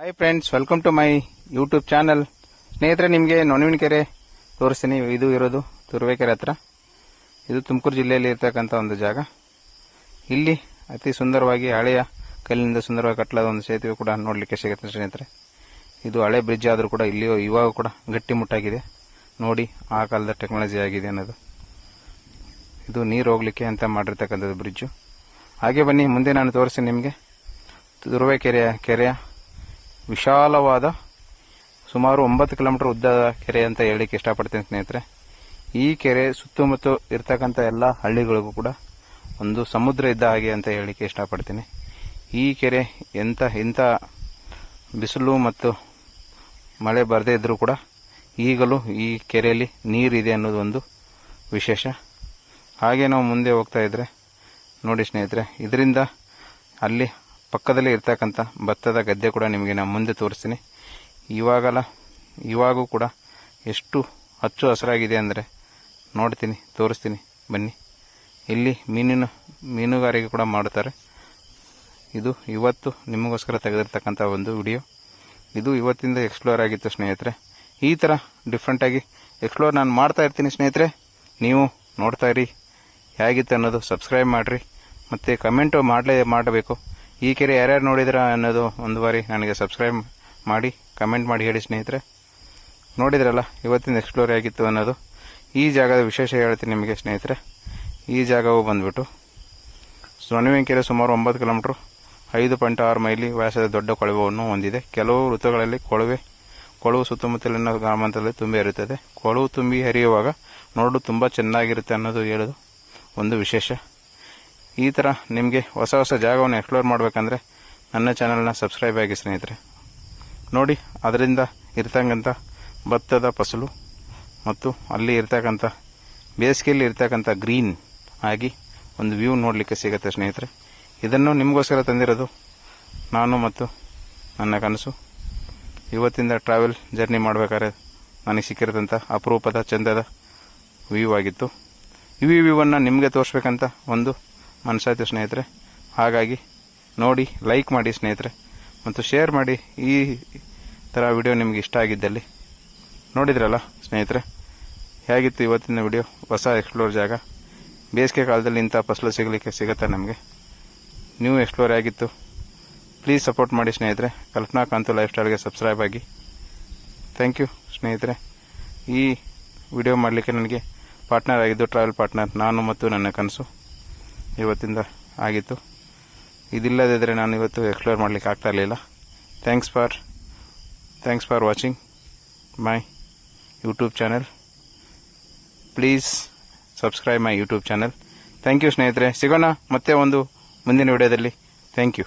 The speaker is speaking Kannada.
Hi friends welcome to my YouTube channel ಸ್ನೇಹಿತರೆ, ನಿಮಗೆ ನೊಣವಿನಕೆರೆ ತೋರಿಸ್ತೀನಿ. ಇದು ಇರೋದು ತುರುವೇಕೆರೆ ಹತ್ರ. ಇದು ತುಮಕೂರು ಜಿಲ್ಲೆಯಲ್ಲಿ ಇರ್ತಕ್ಕಂಥ ಒಂದು ಜಾಗ. ಇಲ್ಲಿ ಅತಿ ಸುಂದರವಾಗಿ ಹಳೆಯ ಕಲ್ಲಿನಿಂದ ಸುಂದರವಾಗಿ ಕಟ್ಟಲಾದ ಒಂದು ಸೇತುವೆ ಕೂಡ ನೋಡಲಿಕ್ಕೆ ಸಿಗುತ್ತೆ ಸ್ನೇಹಿತರೆ. ಇದು ಹಳೆ ಬ್ರಿಡ್ಜ್ ಆದರೂ ಕೂಡ ಇಲ್ಲಿಯೂ ಇವಾಗ ಕೂಡ ಗಟ್ಟಿಮುಟ್ಟಾಗಿದೆ ನೋಡಿ, ಆ ಕಾಲದ ಟೆಕ್ನಾಲಜಿ ಆಗಿದೆ ಅನ್ನೋದು. ಇದು ನೀರು ಹೋಗಲಿಕ್ಕೆ ಅಂತ ಮಾಡಿರ್ತಕ್ಕಂಥದ್ದು ಬ್ರಿಡ್ಜು ಹಾಗೆ ಬನ್ನಿ, ಮುಂದೆ ನಾನು ತೋರಿಸ್ತೀನಿ ನಿಮಗೆ. ತುರುವೇಕೆರೆಯ ಕೆರೆಯ ವಿಶಾಲವಾದ ಸುಮಾರು ಒಂಬತ್ತು ಕಿಲೋಮೀಟರ್ ಉದ್ದದ ಕೆರೆ ಅಂತ ಹೇಳಲಿಕ್ಕೆ ಇಷ್ಟಪಡ್ತೀನಿ ಸ್ನೇಹಿತರೆ. ಈ ಕೆರೆ ಸುತ್ತಮುತ್ತ ಇರ್ತಕ್ಕಂಥ ಎಲ್ಲ ಹಳ್ಳಿಗಳಿಗೂ ಕೂಡ ಒಂದು ಸಮುದ್ರ ಇದ್ದ ಹಾಗೆ ಅಂತ ಹೇಳಲಿಕ್ಕೆ ಇಷ್ಟಪಡ್ತೀನಿ. ಈ ಕೆರೆ ಎಂಥ ಇಂಥ ಬಿಸಿಲು ಮತ್ತು ಮಳೆ ಬರದೇ ಇದ್ದರೂ ಕೂಡ ಈಗಲೂ ಈ ಕೆರೆಯಲ್ಲಿ ನೀರಿದೆ ಅನ್ನೋದು ಒಂದು ವಿಶೇಷ. ಹಾಗೆ ನಾವು ಮುಂದೆ ಹೋಗ್ತಾ ಇದ್ದರೆ ನೋಡಿ ಸ್ನೇಹಿತರೆ, ಇದರಿಂದ ಅಲ್ಲಿ ಪಕ್ಕದಲ್ಲಿ ಇರ್ತಕ್ಕಂಥ ಭತ್ತದ ಗದ್ದೆ ಕೂಡ ನಿಮಗೆ ನಾನು ಮುಂದೆ ತೋರಿಸ್ತೀನಿ. ಇವಾಗಲ್ಲ, ಇವಾಗೂ ಕೂಡ ಎಷ್ಟು ಹಚ್ಚು ಹಸಿರಾಗಿದೆ ಅಂದರೆ ನೋಡ್ತೀನಿ, ತೋರಿಸ್ತೀನಿ, ಬನ್ನಿ. ಇಲ್ಲಿ ಮೀನಿನ, ಮೀನುಗಾರಿಕೆ ಕೂಡ ಮಾಡುತ್ತಾರೆ. ಇದು ಇವತ್ತು ನಿಮಗೋಸ್ಕರ ತೆಗೆದಿರ್ತಕ್ಕಂಥ ಒಂದು ವಿಡಿಯೋ. ಇದು ಇವತ್ತಿಂದ ಎಕ್ಸ್ಪ್ಲೋರ್ ಆಗಿತ್ತು ಸ್ನೇಹಿತರೆ. ಈ ಥರ ಡಿಫ್ರೆಂಟಾಗಿ ಎಕ್ಸ್ಪ್ಲೋರ್ ನಾನು ಮಾಡ್ತಾ ಇರ್ತೀನಿ ಸ್ನೇಹಿತರೆ. ನೀವು ನೋಡ್ತಾ ಇರಿ. ಹೇಗಿತ್ತು ಅನ್ನೋದು ಸಬ್ಸ್ಕ್ರೈಬ್ ಮಾಡಿರಿ. ಮತ್ತು ಕಮೆಂಟು ಮಾಡಲೇ ಮಾಡಬೇಕು. ಈ ಕೆರೆ ಯಾರ್ಯಾರು ನೋಡಿದ್ರ ಅನ್ನೋದು ಒಂದು ಬಾರಿ ನನಗೆ ಸಬ್ಸ್ಕ್ರೈಬ್ ಮಾಡಿ ಕಮೆಂಟ್ ಮಾಡಿ ಹೇಳಿ ಸ್ನೇಹಿತರೆ. ನೋಡಿದ್ರಲ್ಲ ಇವತ್ತಿನ ಎಕ್ಸ್ಪ್ಲೋರ್ ಆಗಿತ್ತು ಅನ್ನೋದು. ಈ ಜಾಗದ ವಿಶೇಷ ಹೇಳ್ತೀನಿ ನಿಮಗೆ ಸ್ನೇಹಿತರೆ. ಈ ಜಾಗವು ಬಂದ್ಬಿಟ್ಟು ಕೆರೆ ಸುಮಾರು ಒಂಬತ್ತು ಕಿಲೋಮೀಟ್ರ್, ಐದು ಪಾಯಿಂಟ್ ಆರು ಮೈಲಿ ವ್ಯಾಸದ ದೊಡ್ಡ ಕೊಳವೆಯನ್ನು ಹೊಂದಿದೆ. ಕೆಲವು ಋತುಗಳಲ್ಲಿ ಕೊಳವೆ, ಕೊಳವು ಸುತ್ತಮುತ್ತಲಿನ ಗ್ರಾಮಾಂತರದಲ್ಲಿ ತುಂಬಿ ಹರಿಯುತ್ತದೆ. ಕೊಳವು ತುಂಬಿ ಹರಿಯುವಾಗ ನೋಡು ತುಂಬ ಚೆನ್ನಾಗಿರುತ್ತೆ ಅನ್ನೋದು ಹೇಳೋದು ಒಂದು ವಿಶೇಷ. ಈ ಥರ ನಿಮಗೆ ಹೊಸ ಹೊಸ ಜಾಗವನ್ನು ಎಕ್ಸ್ಪ್ಲೋರ್ ಮಾಡಬೇಕಂದ್ರೆ ನನ್ನ ಚಾನಲ್ನ ಸಬ್ಸ್ಕ್ರೈಬ್ ಆಗಿ ಸ್ನೇಹಿತರೆ. ನೋಡಿ, ಅದರಿಂದ ಇರ್ತಕ್ಕಂಥ ಭತ್ತದ ಫಸಲು ಮತ್ತು ಅಲ್ಲಿ ಇರ್ತಕ್ಕಂಥ, ಬೇಸಿಗೆಯಲ್ಲಿ ಇರ್ತಕ್ಕಂಥ ಗ್ರೀನ್ ಆಗಿ ಒಂದು ವ್ಯೂ ನೋಡಲಿಕ್ಕೆ ಸಿಗುತ್ತೆ ಸ್ನೇಹಿತರೆ. ಇದನ್ನು ನಿಮಗೋಸ್ಕರ ತಂದಿರೋದು ನಾನು ಮತ್ತು ನನ್ನ ಕನಸು. ಇವತ್ತಿಂದ ಟ್ರಾವೆಲ್ ಜರ್ನಿ ಮಾಡಬೇಕಾದ್ರೆ ನನಗೆ ಸಿಕ್ಕಿರೋದಂಥ ಅಪರೂಪದ ಚಂದದ ವ್ಯೂ ಆಗಿತ್ತು. ಈ ವ್ಯೂವನ್ನು ನಿಮಗೆ ತೋರಿಸ್ಬೇಕಂತ ಒಂದು ಮನಸ್ಸಾಯ್ತು ಸ್ನೇಹಿತರೆ. ಹಾಗಾಗಿ ನೋಡಿ ಲೈಕ್ ಮಾಡಿ ಸ್ನೇಹಿತರೆ. ಮತ್ತು ಶೇರ್ ಮಾಡಿ ಈ ಥರ ವಿಡಿಯೋ ನಿಮಗೆ ಇಷ್ಟ ಆಗಿದ್ದಲ್ಲಿ. ನೋಡಿದ್ರಲ್ಲ ಸ್ನೇಹಿತರೆ? ಹೇಗಿತ್ತು ಇವತ್ತಿನ ವಿಡಿಯೋ ಹೊಸ ಎಕ್ಸ್ಪ್ಲೋರ್ ಜಾಗ? ಬೇಸಿಗೆ ಕಾಲದಲ್ಲಿ ಇಂಥ ಫಸಲು ಸಿಗಲಿಕ್ಕೆ ಸಿಗುತ್ತೆ ನಮಗೆ? ನ್ಯೂ ಎಕ್ಸ್ಪ್ಲೋರ್ ಆಗಿತ್ತು ಪ್ಲೀಸ್ ಸಪೋರ್ಟ್ ಮಾಡಿ ಸ್ನೇಹಿತರೆ. ಕಲ್ಪನಾ ಕಾಂತು ಲೈಫ್ ಸ್ಟೈಲ್ಗೆ ಸಬ್ಸ್ಕ್ರೈಬ್ ಆಗಿ. ಥ್ಯಾಂಕ್ ಯು ಸ್ನೇಹಿತರೆ. ಈ ವಿಡಿಯೋ ಮಾಡಲಿಕ್ಕೆ ನನಗೆ ಪಾರ್ಟ್ನರ್ ಆಗಿದ್ದು ಟ್ರಾವೆಲ್ ಪಾರ್ಟ್ನರ್ ನಾನು ಮತ್ತು ನನ್ನ ಕನಸು. ಇವತ್ತಿಂದ ಆಗಿತ್ತು. ಇದಿಲ್ಲದಿದ್ದರೆ ನಾನು ಇವತ್ತು ಎಕ್ಸ್ಪ್ಲೋರ್ ಮಾಡಲಿಕ್ಕೆ ಆಗ್ತಾ ಇರಲಿಲ್ಲ. Thanks for thanks for watching my YouTube channel please subscribe my YouTube channel thank you ಸ್ನೇಹಿತರೆ. ಸಿಗೋಣ ಮತ್ತೆ ಒಂದು ಮುಂದಿನ ವಿಡಿಯೋದಲ್ಲಿ. Thank you